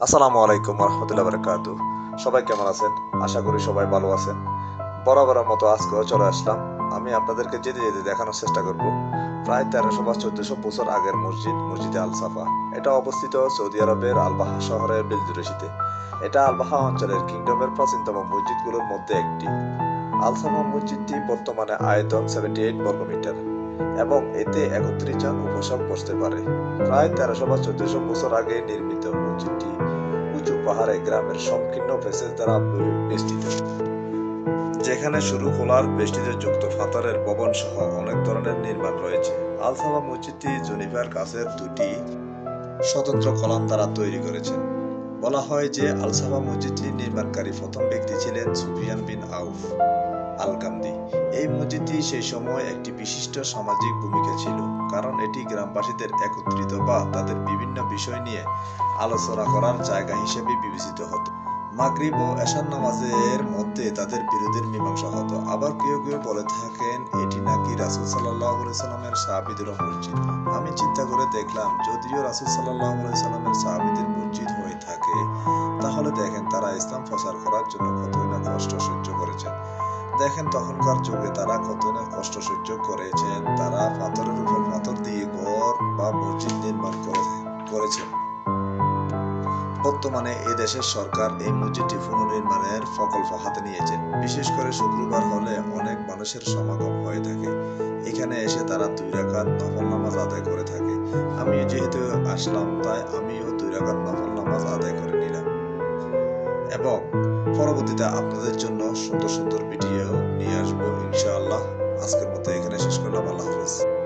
আসসালামু আলাইকুম রহমতুল্লাহ বারকাতু সবাই কেমন আছেন? আশা করি সবাই ভালো আছেন। বরাবরের মতো আজকেও চলে আসলাম। আমি আপনাদেরকে যেতে যেতে দেখানোর চেষ্টা করব। প্রায় তেরোশো বা চোদ্দশো বছর আগের মসজিদ, মসজিদে আল সাফা এটা অবস্থিত সৌদি আরবের আলবাহা শহরের বেলজুরেশিতে এটা আলবাহা অঞ্চলের কিংডমের প্রাচীনতম মসজিদগুলোর মধ্যে একটি। আল সাফা মসজিদটি বর্তমানে আয়তন সেভেন্টি এইট বর্গমিটার এবং এতে একত্রিশ জন উপসব বসতে পারে। প্রায় তেরোশো বা চোদ্দশো বছর আগে নির্মিত মসজিদটি উঁচু পাহাড়ে গ্রামের সংকীর্ণ ফেসেস দ্বারা বেষ্টিত। যেখানে শুরু খোলার বেষ্টিতে যুক্ত ফাতারের ভবন সহ অনেক ধরনের নির্মাণ রয়েছে। আলসাবা মসজিদটি জুনিভার কাছের দুটি স্বতন্ত্র কলাম দ্বারা তৈরি করেছেন। বলা হয় যে আলসাবা মসজিদটি নির্মাণকারী প্রথম ব্যক্তি ছিলেন সুফিয়ান বিন আউফ। আল কামদি এই মসজিদটি সেই সময় একটি বিশিষ্ট সামাজিক ভূমিকা ছিল, কারণ এটি গ্রামবাসীদের একত্রিত বা তাদের বিভিন্ন বিষয় নিয়ে আলোচনা করার জায়গা হিসেবে বিবেচিত হতো। মাগরিব ও এশান নামাজের মধ্যে তাদের বিরোধের মীমাংসা হতো। আবার কেউ কেউ বলে থাকেন, এটি নাকি রাসুল সাল্লাহ সাল্লামের সাহাবিদের মসজিদ আমি চিন্তা করে দেখলাম, যদিও রাসুল সাল্লাহ সাল্লামের সাহাবিদের মসজিদ হয়ে থাকে, তাহলে দেখেন তারা ইসলাম প্রচার করার জন্য কতই না কষ্ট সহ্য করেছেন দেখেন তখনকার যুগে তারা কত না কষ্ট সহ্য করেছেন তারা পাথরের উপর পাথর দিয়ে ঘর বা মসজিদ নির্মাণ করেছেন। বর্তমানে এই দেশের সরকার এই মসজিদটি পুনর্নির্মাণের প্রকল্প হাতে নিয়েছেন বিশেষ করে শুক্রবার হলে অনেক মানুষের সমাগম হয়ে থাকে। এখানে এসে তারা দুই রাকাত নফল নামাজ আদায় করে থাকে। আমিও যেহেতু আসলাম, তাই আমিও দুই রাকাত নফল নামাজ আদায় করে নিলাম। এবং পরবর্তীতে আপনাদের জন্য সুন্দর সুন্দর ভিডিও ইনশাআল্লাহ। আজকের মতো এখানে শেষ করলাম। আল্লাহ হাফেজ।